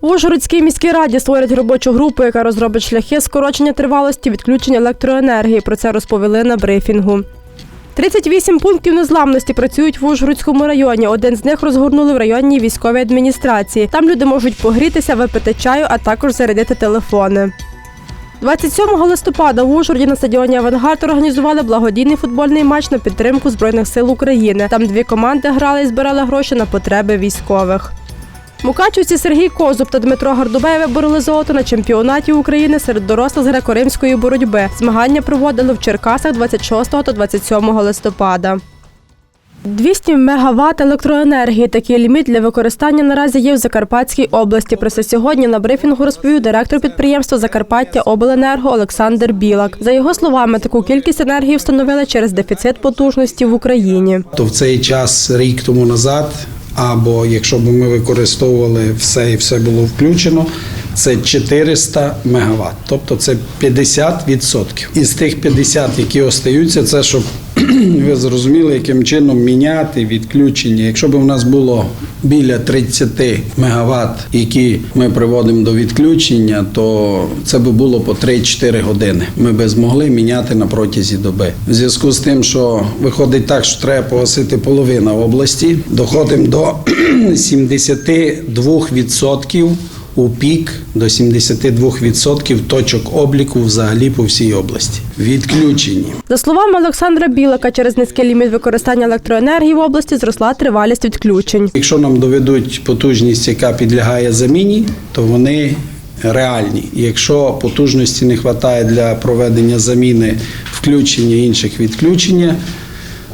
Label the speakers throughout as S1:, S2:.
S1: В Ужгородській міській раді створять робочу групу, яка розробить шляхи скорочення тривалості відключення електроенергії. Про це розповіли на брифінгу. 38 пунктів незламності працюють в Ужгородському районі. Один з них розгорнули в районній військовій адміністрації. Там люди можуть погрітися, випити чаю, а також зарядити телефони. 27 листопада в Ужгороді на стадіоні Авангард організували благодійний футбольний матч на підтримку Збройних сил України. Там дві команди грали і збирали гроші на потреби військових. Мукачівці Сергій Козуб та Дмитро Гардубей вибороли золото на чемпіонаті України серед дорослих греко-римської боротьби. Змагання проводили в Черкасах 26 та 27 листопада. 200 мегаватт електроенергії. Такий ліміт для використання наразі є в Закарпатській області. Про це сьогодні на брифінгу розповів директор підприємства Закарпаття Обленерго Олександр Білак. За його словами, таку кількість енергії встановили через дефіцит потужності в Україні.
S2: То в цей час рік тому назад, або якщо б ми використовували все і все було включено, це 400 мегаватт, тобто це 50%. Із тих 50, які остаються, це щоб ви зрозуміли, яким чином міняти відключення. Якщо б у нас було біля 30 мегаватт, які ми приводимо до відключення, то це би було по 3-4 години. Ми би змогли міняти на протязі доби. В зв'язку з тим, що виходить так, що треба погасити половина області, доходимо до 72% у пік до 72% точок обліку взагалі по всій області. Відключені.
S1: За словами Олександра Білака, через низький ліміт використання електроенергії в області зросла тривалість відключень.
S2: Якщо нам доведуть потужність, яка підлягає заміні, то вони реальні. Якщо потужності не вистачає для проведення заміни включення інших відключення,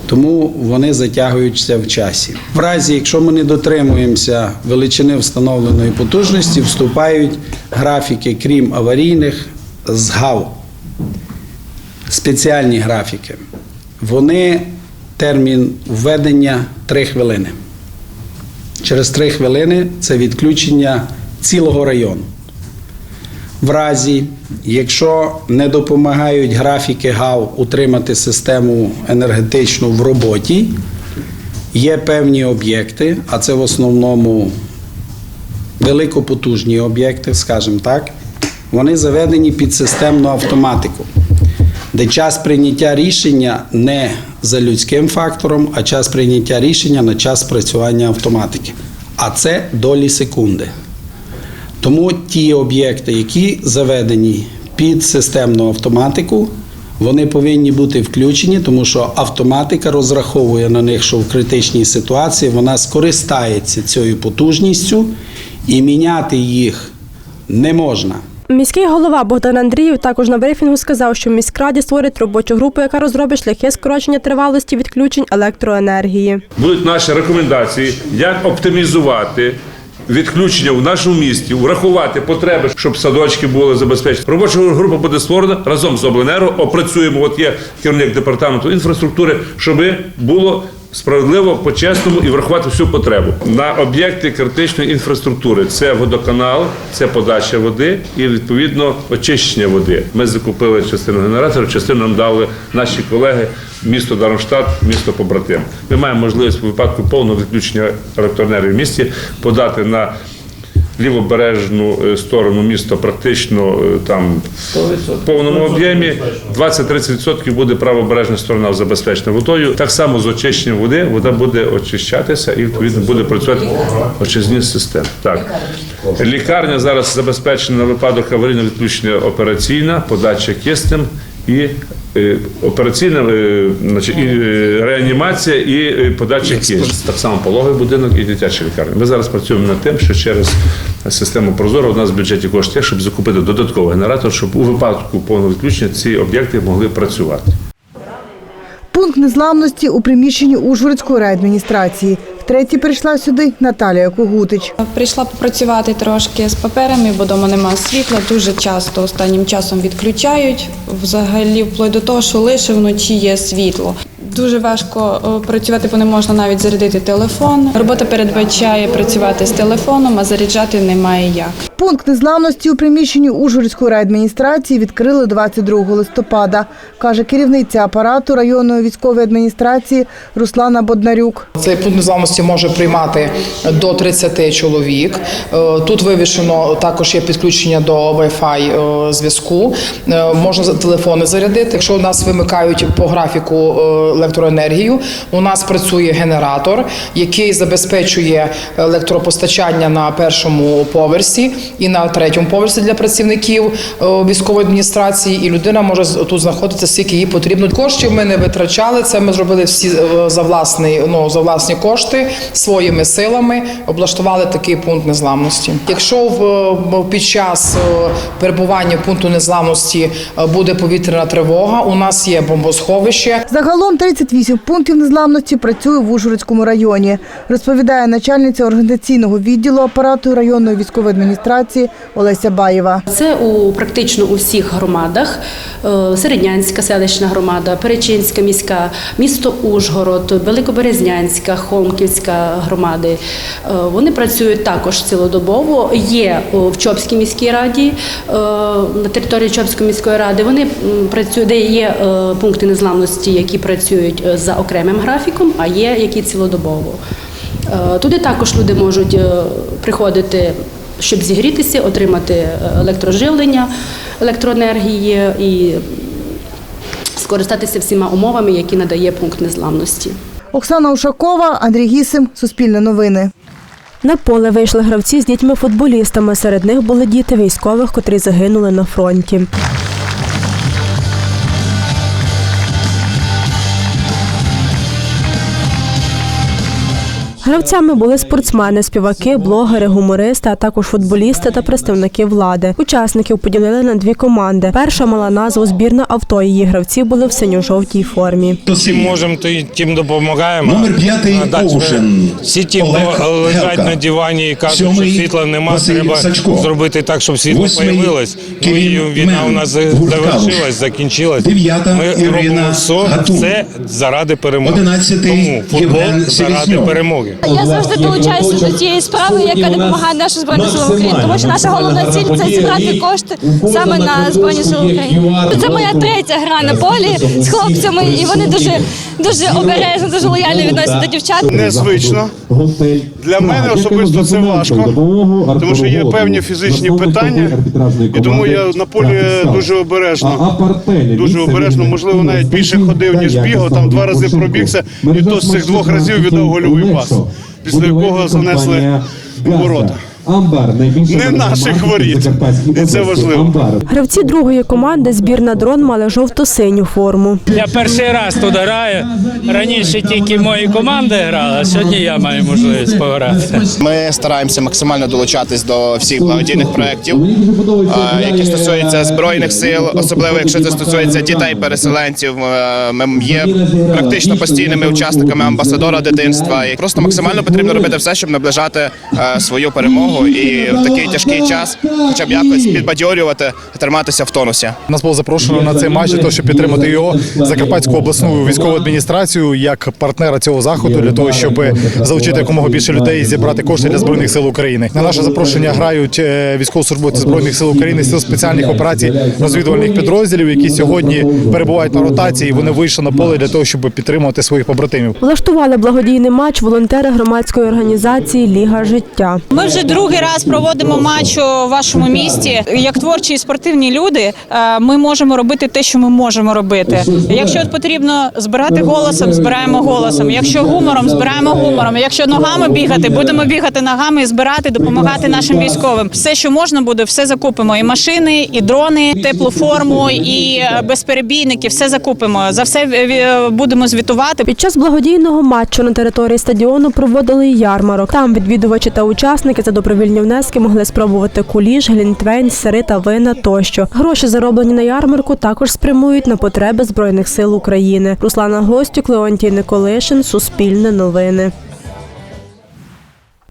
S2: тому вони затягуються в часі. В разі, якщо ми не дотримуємося величини встановленої потужності, вступають графіки, крім аварійних, з ГАВ. Спеціальні графіки. Вони термін введення 3 хвилини. Через 3 хвилини це відключення цілого району. В разі, якщо не допомагають графіки ГАВ утримати систему енергетичну в роботі, є певні об'єкти, а це в основному великопотужні об'єкти, скажімо так, вони заведені під системну автоматику, де час прийняття рішення не за людським фактором, а час прийняття рішення на час спрацювання автоматики. А це долі секунди. Тому ті об'єкти, які заведені під системну автоматику, вони повинні бути включені, тому що автоматика розраховує на них, що в критичній ситуації вона скористається цією потужністю і міняти їх не можна.
S1: Міський голова Богдан Андріїв також на брифінгу сказав, що в міськраді створить робочу групу, яка розробить шляхи скорочення тривалості відключень електроенергії.
S3: будуть наші рекомендації, як оптимізувати. Відключення в нашому місті, врахувати потреби, щоб садочки були забезпечені. Робоча група буде створена разом з Обленерго. Опрацюємо. От є керівник департаменту інфраструктури, щоб було справедливо, по-чесному і врахувати всю потребу на об'єкти критичної інфраструктури. Це водоканал, це подача води і відповідно очищення води. Ми закупили частину генераторів, частину нам дали наші колеги, місто Дармштадт, місто побратим. Ми маємо можливість у випадку повного відключення електроенергії в місті подати на лівобережну е, сторону міста практично е, там в повному об'ємі. 20-30% буде правобережна сторона забезпечена водою. Так само з очищенням води вода буде очищатися і відповідно буде працювати очисні системи. Так лікарня зараз забезпечена на випадок аварійного відключення операційна, подача киснем і операційна е, значить, і, е, реанімація і е, подача кисню. Так само пологовий будинок і дитяча лікарня. Ми зараз працюємо над тим, що через систему Прозоро у нас в бюджеті кошти, щоб закупити додатковий генератор, щоб у випадку повного відключення ці об'єкти могли працювати.
S4: Пункт незламності у приміщенні Ужгородської райадміністрації. Втретє прийшла сюди Наталія Кугутич.
S5: Прийшла попрацювати трошки з паперами, бо вдома немає світла. Дуже часто останнім часом відключають. Взагалі, вплоть до того, що лише вночі є світло. Дуже важко е, працювати, бо не можна навіть зарядити телефон. Робота передбачає працювати з телефоном, а заряджати немає як.
S4: Пункт незламності у приміщенні Ужгородської райадміністрації відкрили 22 листопада, каже керівниця апарату районної військової адміністрації Руслана Боднарюк.
S6: Цей пункт незламності може приймати до 30 чоловік. Е, Тут вивішено також є підключення до Wi-Fi е, зв'язку. Е, Можна телефони зарядити. Якщо у нас вимикають по графіку електроенергію, у нас працює генератор, який забезпечує електропостачання на першому поверсі і на третьому поверсі для працівників е, військової адміністрації. І людина може тут знаходитися, скільки їй потрібно. Коштів ми не витрачали. Це ми зробили всі е, за власний, ну за власні кошти своїми силами. Облаштували такий пункт незламності. Якщо в, в- під час е, перебування пункту незламності е, буде повітряна тривога, у нас є бомбосховище.
S4: Загалом 38 пунктів незламності працює в Ужгородському районі, розповідає начальниця організаційного відділу апарату районної військової адміністрації Олеся Баєва.
S7: Це у практично у всіх громадах. Е, Середнянська селищна громада, Перечинська міська, місто Ужгород, Великоберезнянська, Хомківська громади. Е, Вони працюють також цілодобово. Є в Чопській міській раді, е, на території Чопської міської ради. Вони працюють, де є е, пункти незламності, які працюють е, за окремим графіком, а є які цілодобово. Е, Туди також люди можуть е, приходити, щоб зігрітися, отримати е, електроживлення, електроенергії і скористатися всіма умовами, які надає пункт незламності.
S4: Оксана Ушакова, Андрій Гісим, Суспільне новини.
S1: На поле вийшли гравці з дітьми-футболістами. Серед них були діти військових, котрі загинули на фронті. Гравцями були спортсмени, співаки, блогери, гумористи, а також футболісти та представники влади. Учасників поділили на дві команди. Перша мала назву збірна авто. Її гравці були в синьо-жовтій формі.
S8: Чим можемо, то й тим допомагаємо.
S9: Номер п'ятий Оушен.
S8: Всі ті лежать на дивані і кажуть,
S9: Сьомий
S8: що світла нема,
S9: Василь
S8: треба
S9: Сачко.
S8: зробити так, щоб світло появилось. Ну, і війна у нас завершилась, закінчилась.
S9: Дев'ята
S8: Ми
S9: Ірина
S8: робимо все, все заради перемоги.
S9: Одинадцятий
S8: Тому футбол заради перемоги.
S10: Я завжди долучаюся до тієї справи, яка допомагає нашим збройним силам України. Тому що наша головна ціль це зібрати кошти саме на збройні сили України. Це моя третя гра на полі з хлопцями, і вони дуже дуже обережно, дуже лояльно відносяться до дівчат.
S11: Незвично. Для мене особисто це важко, тому що є певні фізичні питання, і тому я на полі дуже обережно. Дуже обережно, можливо, навіть більше ходив, ніж бігав. Там два рази пробігся, і то з цих двох разів віддав гольовий пас, після якого занесли ворота. Не наших воріт. І це важливо.
S1: Гравці другої команди збірна дрон мали жовто-синю форму.
S12: Я перший раз тут граю. Раніше тільки мої команди грали, а сьогодні я маю можливість пограти.
S13: Ми стараємося максимально долучатись до всіх благодійних проєктів, які стосуються збройних сил, особливо якщо це стосується дітей-переселенців. Е, Ми є практично постійними учасниками амбасадора дитинства. І просто максимально потрібно робити все, щоб наближати е, свою перемогу і в такий тяжкий час, хоча б якось підбадьорювати, триматися в тонусі.
S11: Нас було запрошено на цей матч для того, щоб підтримати його Закарпатську обласну військову адміністрацію як партнера цього заходу для того, щоб залучити якомога більше людей і зібрати кошти для збройних сил України. На наше запрошення грають е, військовослужбовці збройних сил України, сил спеціальних операцій розвідувальних підрозділів, які сьогодні перебувають на ротації. Вони вийшли на поле для того, щоб підтримувати своїх побратимів.
S1: Влаштували благодійний матч волонтери громадської організації Ліга життя.
S10: Ми вже другий раз проводимо матч у вашому місті. Як творчі і спортивні люди, е, ми можемо робити те, що ми можемо робити. Якщо потрібно збирати голосом, збираємо голосом. Якщо гумором, збираємо гумором. Якщо ногами бігати, будемо бігати ногами і збирати, допомагати нашим військовим. Все, що можна буде, все закупимо. І машини, і дрони, теплу форму, і е, безперебійники. Все закупимо. За все е, будемо звітувати.
S1: Під час благодійного матчу на території стадіону проводили ярмарок. Там відвідувачі та учасники за добровільні внески могли спробувати куліш, глінтвейн, сири та вина тощо. Гроші, зароблені на ярмарку, також спрямують на потреби збройних сил України. Руслана Гостюк, Леонтій Николишин, Суспільне новини.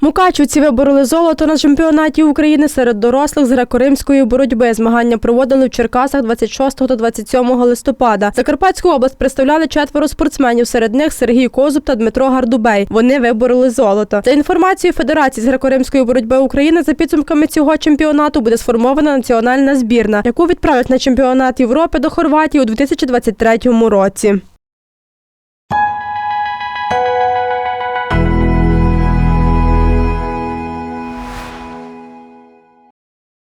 S1: Мукачівці вибороли золото на чемпіонаті України серед дорослих з греко-римської боротьби. Змагання проводили в Черкасах 26 та 27 листопада. Закарпатську область представляли четверо спортсменів. Серед них Сергій Козуб та Дмитро Гардубей. Вони вибороли золото. За інформацією Федерації з греко-римської боротьби України, за підсумками цього чемпіонату буде сформована національна збірна, яку відправлять на чемпіонат Європи до Хорватії у 2023 році.